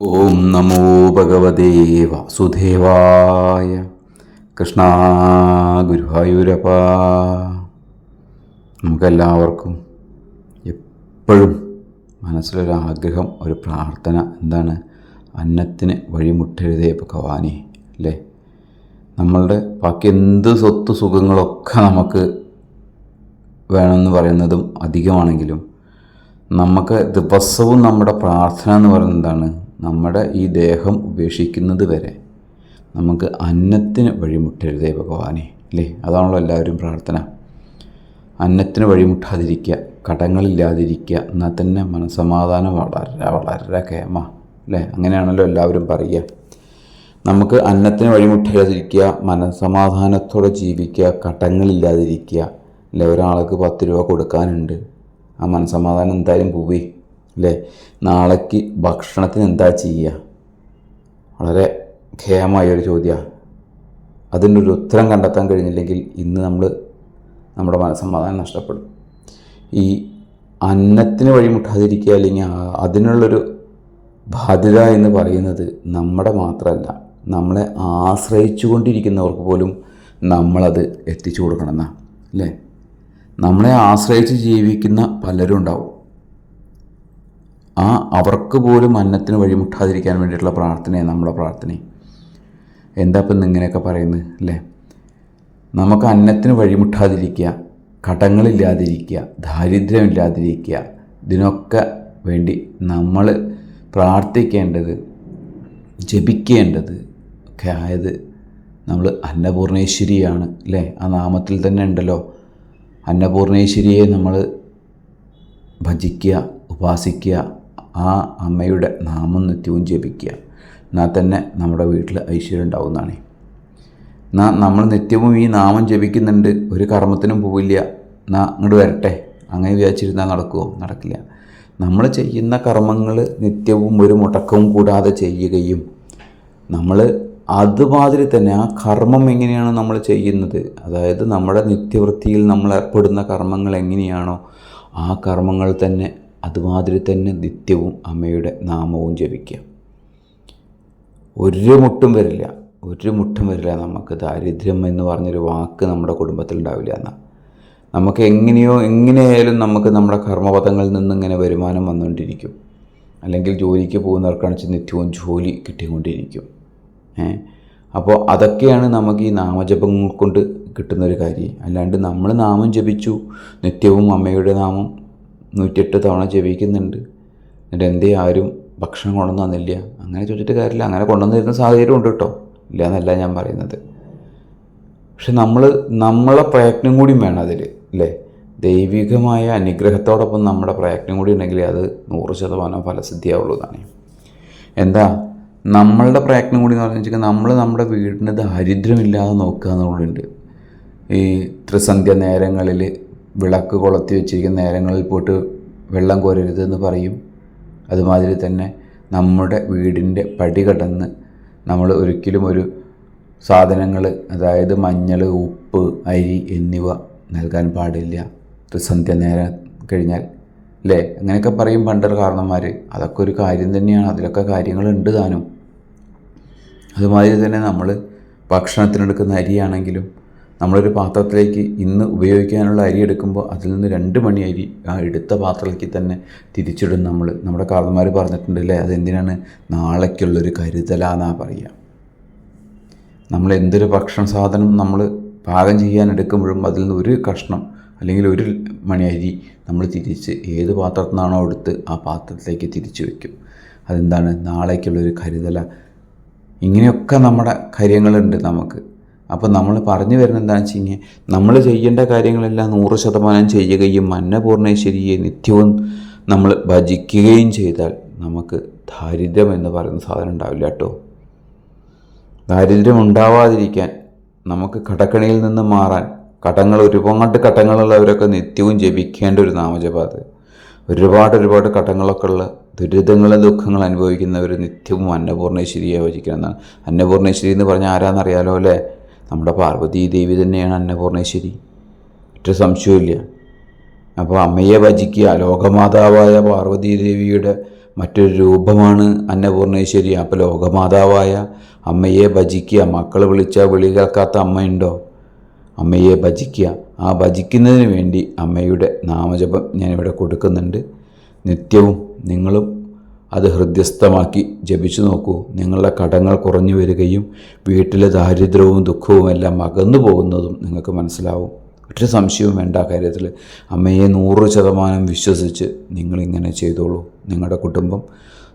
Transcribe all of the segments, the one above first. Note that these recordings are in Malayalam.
ഓം നമോ ഭഗവതേ വാസുദേവായ കൃഷ്ണ ഗുരുവായൂരപ്പ നമുക്കെല്ലാവർക്കും എപ്പോഴും മനസ്സിലൊരാഗ്രഹം ഒരു പ്രാർത്ഥന എന്താണ്? അന്നത്തിന് വഴിമുട്ടരുതേ ഭഗവാനെ അല്ലേ? നമ്മളുടെ ബാക്കി എന്ത് സ്വത്ത് സുഖങ്ങളൊക്കെ നമുക്ക് വേണമെന്ന് പറയുന്നതും അധികമാണെങ്കിലും നമുക്ക് ദിവസവും നമ്മുടെ പ്രാർത്ഥന എന്ന് പറയുന്നത് എന്താണ്? നമ്മുടെ ഈ ദേഹം ഉപേക്ഷിക്കുന്നത് വരെ നമുക്ക് അന്നത്തിന് വഴിമുട്ടരുതേ ഭഗവാനെ അല്ലേ? അതാണല്ലോ എല്ലാവരും പ്രാർത്ഥന. അന്നത്തിന് വഴിമുട്ടാതിരിക്കുക കടങ്ങളില്ലാതിരിക്കുക എന്നാൽ തന്നെ മനസമാധാനം വളരെ വളരെ കേമ അല്ലേ? അങ്ങനെയാണല്ലോ എല്ലാവരും പറയുക. നമുക്ക് അന്നത്തിന് വഴിമുട്ടാതിരിക്കുക മനസമാധാനത്തോടെ ജീവിക്കുക കടങ്ങളില്ലാതിരിക്കുക അല്ലെ? ഒരാൾക്ക് പത്ത് രൂപ കൊടുക്കാനുണ്ട്. ആ മനസമാധാനം എന്തായാലും പോവേ. അല്ലേ നാളേക്ക് ഭക്ഷണത്തിന് എന്താ ചെയ്യുക വളരെ ഖേമായ ഒരു ചോദ്യമാണ് അതിന്റെ ഒരു ഉത്തരം കണ്ടെത്താൻ കഴിഞ്ഞില്ലെങ്കിൽ ഇന്ന് നമ്മൾ നമ്മുടെ മനസ്സമാധാനം നഷ്ടപ്പെടും. ഈ അന്നത്തിന് വഴിമുട്ടാതിരിക്കുക അല്ലെങ്കിൽ അതിനുള്ളൊരു ബാധ്യത എന്ന് പറയുന്നത് നമ്മുടെ മാത്രമല്ല. നമ്മളെ ആശ്രയിച്ചു കൊണ്ടിരിക്കുന്നവർക്ക് പോലും നമ്മളത് എത്തിച്ചു കൊടുക്കണമെന്നാണ് അല്ലേ നമ്മളെ ആശ്രയിച്ച് ജീവിക്കുന്ന പലരും ഉണ്ടാവും. ആ അവർക്ക് പോലും അന്നത്തിന് വഴിമുട്ടാതിരിക്കാൻ വേണ്ടിയിട്ടുള്ള പ്രാർത്ഥനയാണ് നമ്മുടെ പ്രാർത്ഥന. എന്താ ഇപ്പം ഇങ്ങനെയൊക്കെ പറയുന്നത് അല്ലേ? നമുക്ക് അന്നത്തിന് വഴിമുട്ടാതിരിക്കുക കടങ്ങളില്ലാതിരിക്കുക ദാരിദ്ര്യമില്ലാതിരിക്കുക ഇതിനൊക്കെ വേണ്ടി നമ്മൾ പ്രാർത്ഥിക്കേണ്ടത് ജപിക്കേണ്ടത് ഒക്കെ ആയത് നമ്മൾ അന്നപൂർണേശ്വരിയാണ് അല്ലേ? ആ നാമത്തിൽ തന്നെ ഉണ്ടല്ലോ. അന്നപൂർണേശ്വരിയെ നമ്മൾ ഭജിക്കുക ഉപാസിക്കുക ആ അമ്മയുടെ നാമം നിത്യവും ജപിക്കുക. എന്നാൽ തന്നെ നമ്മുടെ വീട്ടിൽ ഐശ്വര്യം ഉണ്ടാവുന്നതാണ്. എന്നാൽ നമ്മൾ നിത്യവും ഈ നാമം ജപിക്കുന്നുണ്ട്. ഒരു കർമ്മത്തിനും പോവില്ല. എന്നാൽ അങ്ങോട്ട് വരട്ടെ. അങ്ങനെ വിചാരിച്ചിരുന്നാൽ നടക്കുമോ നടക്കില്ല. നമ്മൾ ചെയ്യുന്ന കർമ്മങ്ങൾ നിത്യവും ഒരു മുടക്കവും കൂടാതെ ചെയ്യുകയും നമ്മൾ അതുമാതിരി തന്നെ ആ കർമ്മം എങ്ങനെയാണ് നമ്മൾ ചെയ്യുന്നത്? അതായത് നമ്മുടെ നിത്യവൃത്തിയിൽ നമ്മൾ ഏർപ്പെടുന്ന കർമ്മങ്ങൾ എങ്ങനെയാണോ ആ കർമ്മങ്ങൾ തന്നെ അതുമാതിരി തന്നെ നിത്യവും അമ്മയുടെ നാമവും ജപിക്കുക. ഒരു മുട്ടും വരില്ല. ഒരു മുട്ടും വരില്ല നമുക്ക്. ദാരിദ്ര്യം എന്ന് പറഞ്ഞൊരു വാക്ക് നമ്മുടെ കുടുംബത്തിൽ ഉണ്ടാവില്ല എന്നാൽ നമുക്ക് എങ്ങനെയോ എങ്ങനെയായാലും നമുക്ക് നമ്മുടെ കർമ്മപഥങ്ങളിൽ നിന്ന് ഇങ്ങനെ വരുമാനം വന്നുകൊണ്ടിരിക്കും. അല്ലെങ്കിൽ ജോലിക്ക് പോകുന്നവർക്കാണെന്ന് വെച്ചാൽ നിത്യവും ജോലി കിട്ടിക്കൊണ്ടിരിക്കും. ഏ? അപ്പോൾ അതൊക്കെയാണ് നമുക്ക് ഈ നാമജപങ്ങൾ കൊണ്ട് കിട്ടുന്നൊരു കാര്യം. അല്ലാണ്ട് നമ്മൾ നാമം ജപിച്ചു നിത്യവും അമ്മയുടെ നാമം നൂറ്റിയെട്ട് തവണ ജപിക്കുന്നുണ്ട്. എന്നിട്ട് എന്തേ ആരും ഭക്ഷണം കൊണ്ടുവന്ന് തന്നില്ല അങ്ങനെ ചോദിച്ചിട്ട് കാര്യമില്ല. അങ്ങനെ കൊണ്ടുവന്ന് തരുന്ന സാഹചര്യം ഉണ്ട് കേട്ടോ. ഇല്ല എന്നല്ല ഞാൻ പറയുന്നത്. പക്ഷെ നമ്മൾ നമ്മളെ പ്രയത്നം കൂടിയും വേണം അതിൽ അല്ലേ? ദൈവികമായ അനുഗ്രഹത്തോടൊപ്പം നമ്മുടെ പ്രയത്നം കൂടി ഉണ്ടെങ്കിൽ അത് നൂറ് ശതമാനം ഫലസിദ്ധിയാവുള്ളൂ എന്നാണ്. എന്താ? നമ്മളുടെ പ്രയത്നം കൂടി എന്ന് പറഞ്ഞു വെച്ചാൽ നമ്മൾ നമ്മുടെ വീടിന്റെ ദാരിദ്ര്യമില്ലാതെ നോക്കുക എന്നുള്ളുണ്ട് ഈ ത്രിസന്ധ്യ നേരങ്ങളിൽ വിളക്ക് കൊളുത്തി വെച്ചിരിക്കുന്ന നേരങ്ങളിൽ പോയിട്ട് വെള്ളം കോരരുതെന്ന് പറയും. അതുമാതിരി തന്നെ നമ്മുടെ വീടിന്റെ പടി കടന്ന് നമ്മൾ ഒരിക്കലും ഒരു സാധനങ്ങൾ അതായത് മഞ്ഞൾ ഉപ്പ് അരി എന്നിവ നൽകാൻ പാടില്ല. സന്ധ്യ നേരം കഴിഞ്ഞാൽ അല്ലേ? അങ്ങനെയൊക്കെ പറയും പണ്ടൊരു കാരണന്മാർ അതൊക്കെ ഒരു കാര്യം തന്നെയാണ്. അതിലൊക്കെ കാര്യങ്ങളുണ്ട് താനും. അതുമാതിരി തന്നെ നമ്മൾ ഭക്ഷണത്തിനെടുക്കുന്ന അരിയാണെങ്കിലും നമ്മളൊരു പാത്രത്തിലേക്ക് ഇന്ന് ഉപയോഗിക്കാനുള്ള അരി എടുക്കുമ്പോൾ അതിൽ നിന്ന് രണ്ട് മണി അരി ആ എടുത്ത പാത്രത്തിലേക്ക് തന്നെ തിരിച്ചിടും നമ്മൾ നമ്മുടെ കാർന്നമാർ പറഞ്ഞിട്ടുണ്ട് അല്ലേ? അതെന്തിനാണ്? നാളേക്കുള്ളൊരു കരുതലാന്നാ പറയുക നമ്മൾ എന്തൊരു ഭക്ഷണ സാധനം നമ്മൾ പാകം ചെയ്യാൻ എടുക്കുമ്പോഴും അതിൽ നിന്ന് ഒരു കഷ്ണം അല്ലെങ്കിൽ ഒരു മണി അരി നമ്മൾ തിരിച്ച് ഏത് പാത്രത്തിൽ നിന്നാണോ എടുത്ത് ആ പാത്രത്തിലേക്ക് തിരിച്ചു വയ്ക്കും അതെന്താണ്? നാളേക്കുള്ളൊരു കരുതല. ഇങ്ങനെയൊക്കെ നമ്മുടെ കാര്യങ്ങളുണ്ട് നമുക്ക്. അപ്പോൾ നമ്മൾ പറഞ്ഞു വരുന്ന എന്താണെന്ന് വെച്ച് കഴിഞ്ഞാൽ നമ്മൾ ചെയ്യേണ്ട കാര്യങ്ങളെല്ലാം നൂറ് ശതമാനം ചെയ്യുകയും അന്നപൂർണേശ്വരിയെ നിത്യവും നമ്മൾ ഭജിക്കുകയും ചെയ്താൽ നമുക്ക് ദാരിദ്ര്യം എന്ന് പറയുന്ന സാധനം ഉണ്ടാവില്ല കേട്ടോ. ദാരിദ്ര്യം ഉണ്ടാവാതിരിക്കാൻ നമുക്ക് കടക്കണിയിൽ നിന്ന് മാറാൻ കടങ്ങൾ ഒരുപാട് കടങ്ങളുള്ളവരൊക്കെ നിത്യവും ജപിക്കേണ്ട ഒരു നാമജപാത് ഒരുപാട് ഒരുപാട് കടങ്ങളൊക്കെ ഉള്ള ദുരിതങ്ങളും ദുഃഖങ്ങൾ അനുഭവിക്കുന്നവർ നിത്യവും അന്നപൂർണേശ്വരിയെ ഭജിക്കണമെന്നാണ് അന്നപൂർണേശ്വരി എന്ന് പറഞ്ഞാൽ ആരാന്നറിയാലോ അല്ലേ? നമ്മുടെ പാർവതി ദേവി തന്നെയാണ് അന്നപൂർണേശ്വരി. ഒറ്റ സംശയമില്ല അപ്പോൾ അമ്മയെ ഭജിക്കുക ലോകമാതാവായ പാർവതി ദേവിയുടെ മറ്റൊരു രൂപമാണ് അന്നപൂർണേശ്വരി. അപ്പോൾ ലോകമാതാവായ അമ്മയെ ഭജിക്കുക മക്കൾ വിളിച്ച വിളി കേൾക്കാത്ത അമ്മയുണ്ടോ? അമ്മയെ ഭജിക്കുക. ആ ഭജിക്കുന്നതിന് വേണ്ടി അമ്മയുടെ നാമജപം ഞാനിവിടെ കൊടുക്കുന്നുണ്ട്. നിത്യവും നിങ്ങളും അത് ഹൃദ്യസ്ഥമാക്കി ജപിച്ചു നോക്കൂ. നിങ്ങളുടെ കടങ്ങൾ കുറഞ്ഞു വരികയും വീട്ടിലെ ദാരിദ്ര്യവും ദുഃഖവും എല്ലാം അകന്നു പോകുന്നതും നിങ്ങൾക്ക് മനസ്സിലാവും. ഒരു സംശയവും വേണ്ട കാര്യത്തിൽ. അമ്മയെ നൂറ് ശതമാനം വിശ്വസിച്ച് നിങ്ങളിങ്ങനെ ചെയ്തോളൂ. നിങ്ങളുടെ കുടുംബം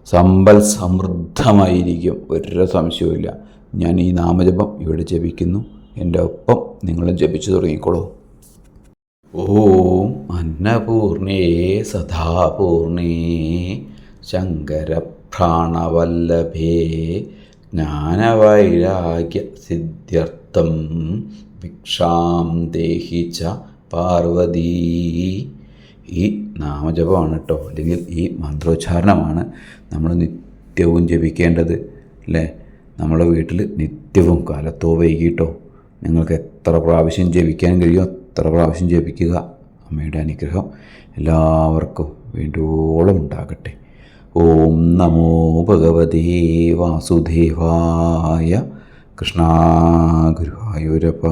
സമ്പൽ സമൃദ്ധമായിരിക്കും. ഒരു സംശയവുമില്ല. ഞാൻ ഈ നാമജപം ഇവിടെ ജപിക്കുന്നു. എന്റെ ഒപ്പം നിങ്ങളും ജപിച്ചു തുടങ്ങിക്കോളൂ. ഓം അന്നപൂർണേ സദാപൂർണേ. ശങ്കരപ്രാണവല്ലഭേ ജ്ഞാനവൈരാഗ്യ സിദ്ധ്യർത്ഥം ഭിക്ഷാം ദേഹി ച പാർവതീ. ഈ നാമജപമാണ് കേട്ടോ. അല്ലെങ്കിൽ ഈ മന്ത്രോച്ചാരണമാണ് നമ്മൾ നിത്യവും ജപിക്കേണ്ടത് അല്ലേ? നമ്മുടെ വീട്ടിൽ നിത്യവും കാലത്തോ വൈകിട്ടോ നിങ്ങൾക്ക് എത്ര പ്രാവശ്യം ജപിക്കാൻ കഴിയുമോ അത്ര പ്രാവശ്യം ജപിക്കുക. അമ്മയുടെ അനുഗ്രഹം എല്ലാവർക്കും വേണ്ടോളം ഉണ്ടാകട്ടെ. ഓം നമോ ഭഗവതേ വാസുദേവായ കൃഷ്ണ ഗുരുവായൂരപ്പ